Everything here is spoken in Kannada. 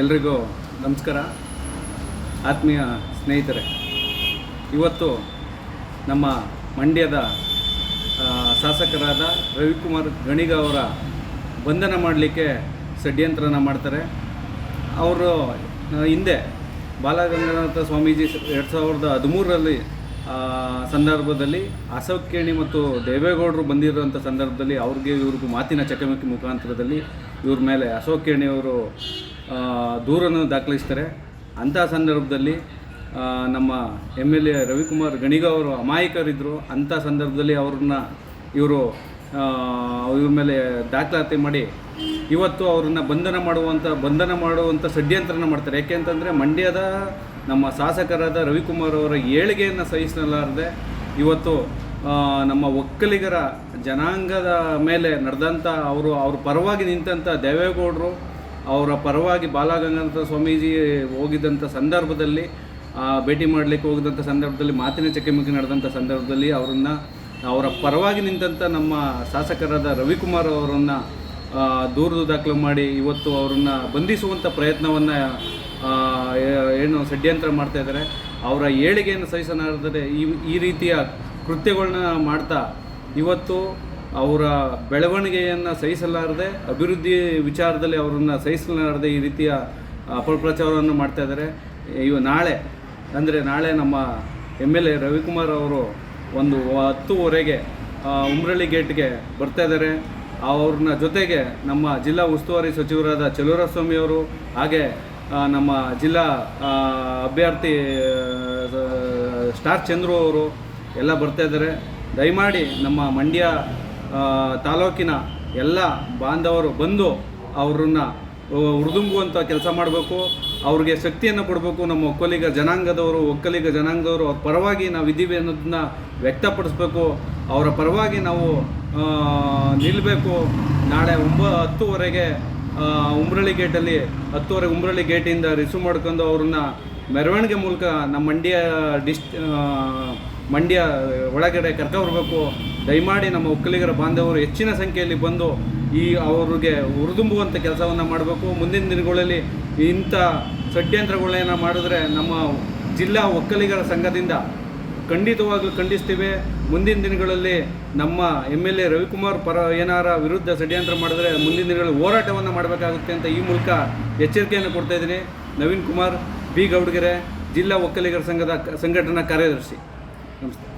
ಎಲ್ರಿಗೂ ನಮಸ್ಕಾರ. ಆತ್ಮೀಯ ಸ್ನೇಹಿತರೆ, ಇವತ್ತು ನಮ್ಮ ಮಂಡ್ಯದ ಶಾಸಕರಾದ ರವಿಕುಮಾರ್ ಗಣಿಗ ಅವರ ಬಂಧನ ಮಾಡಲಿಕ್ಕೆ ಷಡ್ಯಂತ್ರನ ಮಾಡ್ತಾರೆ. ಅವರು ಹಿಂದೆ ಬಾಲಗಂಗಾನಾಥ ಸ್ವಾಮೀಜಿ ಎರಡು ಸಾವಿರದ ಹದಿಮೂರರಲ್ಲಿ ಸಂದರ್ಭದಲ್ಲಿ ಅಶೋಕ್ ಕೇಣಿ ಮತ್ತು ದೇವೇಗೌಡರು ಬಂದಿರೋಂಥ ಸಂದರ್ಭದಲ್ಲಿ ಅವ್ರಿಗೆ ಇವ್ರಿಗೂ ಮಾತಿನ ಚಕಮಕಿ ಮುಖಾಂತರದಲ್ಲಿ ಇವ್ರ ಮೇಲೆ ಅಶೋಕ್ ಅವರು ದೂರನ್ನು ದಾಖಲಿಸ್ತಾರೆ. ಅಂಥ ಸಂದರ್ಭದಲ್ಲಿ ನಮ್ಮ M L A Ravikumar Ganiga ಅವರು ಅಮಾಯಕರಿದ್ದರು ಅಂಥ ಸಂದರ್ಭದಲ್ಲಿ ಅವ್ರನ್ನ ಇವರು ಇವ್ರ ಮೇಲೆ ದಾಖಲಾತಿ ಮಾಡಿ, ಇವತ್ತು ಅವ್ರನ್ನ ಬಂಧನ ಮಾಡುವಂಥ ಬಂಧನ ಮಾಡುವಂಥ ಷಡ್ಯಂತ್ರನ ಮಾಡ್ತಾರೆ. ಯಾಕೆ ಅಂತಂದರೆ, ಮಂಡ್ಯದ ನಮ್ಮ ಶಾಸಕರಾದ ರವಿಕುಮಾರ್ ಅವರ ಏಳಿಗೆಯನ್ನು ಸಹಿಸಲಾರದೆ ಇವತ್ತು ನಮ್ಮ ಒಕ್ಕಲಿಗರ ಜನಾಂಗದ ಮೇಲೆ ನಡೆದಂಥ ಅವರು, ಅವ್ರ ಪರವಾಗಿ ನಿಂತಂಥ ದೇವೇಗೌಡರು ಅವರ ಪರವಾಗಿ ಬಾಲಗಂಗಾಧರ ಸ್ವಾಮೀಜಿ ಹೋಗಿದ್ದಂಥ ಸಂದರ್ಭದಲ್ಲಿ ಭೇಟಿ ಮಾಡಲಿಕ್ಕೆ ಹೋಗಿದ್ದಂಥ ಸಂದರ್ಭದಲ್ಲಿ, ಮಾತಿನ ಚಕಮಕಿ ನಡೆದಂಥ ಸಂದರ್ಭದಲ್ಲಿ ಅವರನ್ನು, ಅವರ ಪರವಾಗಿ ನಿಂತಂಥ ನಮ್ಮ ಶಾಸಕರಾದ ರವಿಕುಮಾರ್ ಅವರನ್ನು ದೂರದು ದಾಖಲು ಮಾಡಿ ಇವತ್ತು ಅವರನ್ನು ಬಂಧಿಸುವಂಥ ಪ್ರಯತ್ನವನ್ನು ಏನು ಷಡ್ಯಂತ್ರ ಮಾಡ್ತಾ ಇದ್ದಾರೆ. ಅವರ ಏಳಿಗೆಯನ್ನು ಸಹಿಸಲಾರದರೆ ಈ ಈ ರೀತಿಯ ಕೃತ್ಯಗಳನ್ನ ಮಾಡ್ತಾ ಇವತ್ತು ಅವರ ಬೆಳವಣಿಗೆಯನ್ನು ಸಹಿಸಲಾರದೆ, ಅಭಿವೃದ್ಧಿ ವಿಚಾರದಲ್ಲಿ ಅವರನ್ನು ಸಹಿಸಲಾರದೆ ಈ ರೀತಿಯ ಅಪಪ್ರಚಾರವನ್ನು ಮಾಡ್ತಾ ಇದ್ದಾರೆ. ಇವ ನಾಳೆ, ಅಂದರೆ ನಾಳೆ ನಮ್ಮ ಎಂ ಎಲ್ ಎ ರವಿಕುಮಾರ್ ಅವರು ಒಂದು ಹತ್ತುವರೆಗೆ ಉಮ್ರಳ್ಳಿ ಗೇಟ್ಗೆ ಬರ್ತಾ ಇದ್ದಾರೆ. ಅವ್ರನ್ನ ಜೊತೆಗೆ ನಮ್ಮ ಜಿಲ್ಲಾ ಉಸ್ತುವಾರಿ ಸಚಿವರಾದ ಚಲುವರಾಸ್ವಾಮಿ ಅವರು, ಹಾಗೆ ನಮ್ಮ ಜಿಲ್ಲಾ ಅಭ್ಯರ್ಥಿ ಸ್ಟಾರ್ ಚಂದ್ರು ಅವರು ಎಲ್ಲ ಬರ್ತಾ ಇದ್ದಾರೆ. ದಯಮಾಡಿ ನಮ್ಮ ಮಂಡ್ಯ ತಾಲೂಕಿನ ಎಲ್ಲ ಬಾಂಧವರು ಬಂದು ಅವ್ರನ್ನ ಹುರಿದುಂಬುವಂಥ ಕೆಲಸ ಮಾಡಬೇಕು ಅವ್ರಿಗೆ ಶಕ್ತಿಯನ್ನು ಕೊಡಬೇಕು. ನಮ್ಮ ಒಕ್ಕಲಿಗ ಜನಾಂಗದವರು ಒಕ್ಕಲಿಗ ಜನಾಂಗದವರು ಅವ್ರ ಪರವಾಗಿ ನಾವು ಇದ್ದೀವಿ ಅನ್ನೋದನ್ನ ವ್ಯಕ್ತಪಡಿಸ್ಬೇಕು. ಅವರ ಪರವಾಗಿ ನಾವು ನಿಲ್ಲಬೇಕು ನಾಳೆ ಒಂಬ ಹತ್ತುವರೆಗೆ ಉಮ್ರಳ್ಳಿ ಗೇಟಲ್ಲಿ ಹತ್ತುವರೆಗೆ ಉಮ್ರಳ್ಳಿ ಗೇಟಿಂದ ರಿಸೀವ್ ಮಾಡ್ಕೊಂಡು ಅವ್ರನ್ನ ಮೆರವಣಿಗೆ ಮೂಲಕ ನಮ್ಮ ಮಂಡ್ಯ ಡಿಸ್ ಆ, ಮಂಡ್ಯ ಒಳಗಡೆ ಕರ್ಕೊಬರ್ಬೇಕು ದಯಮಾಡಿ ನಮ್ಮ ಒಕ್ಕಲಿಗರ ಬಾಂಧವರು ಹೆಚ್ಚಿನ ಸಂಖ್ಯೆಯಲ್ಲಿ ಬಂದು ಈ ಅವರಿಗೆ ಹುರಿದುಂಬುವಂಥ ಕೆಲಸವನ್ನು ಮಾಡಬೇಕು. ಮುಂದಿನ ದಿನಗಳಲ್ಲಿ ಇಂಥ ಷಡ್ಯಂತ್ರಗಳನ್ನ ಮಾಡಿದ್ರೆ ನಮ್ಮ ಜಿಲ್ಲಾ ಒಕ್ಕಲಿಗರ ಸಂಘದಿಂದ ಖಂಡಿತವಾಗ್ಲೂ ಖಂಡಿಸ್ತೀವಿ. ಮುಂದಿನ ದಿನಗಳಲ್ಲಿ ನಮ್ಮ ಎಂ ಎಲ್ ಎ ರವಿಕುಮಾರ್ ಪರ ಏನಾರ ವಿರುದ್ಧ ಷಡ್ಯಂತ್ರ ಮಾಡಿದ್ರೆ ಮುಂದಿನ ದಿನಗಳಲ್ಲಿ ಹೋರಾಟವನ್ನು ಮಾಡಬೇಕಾಗುತ್ತೆ ಅಂತ ಈ ಮೂಲಕ ಎಚ್ಚರಿಕೆಯನ್ನು ಕೊಡ್ತಾ ಇದ್ದೀನಿ. ನವೀನ್ ಕುಮಾರ್, ಬಿ. ಗೌಡ್ಗೆರೆ, ಜಿಲ್ಲಾ ಒಕ್ಕಲಿಗರ ಸಂಘದ ಸಂಘಟನಾ ಕಾರ್ಯದರ್ಶಿ. Namaste.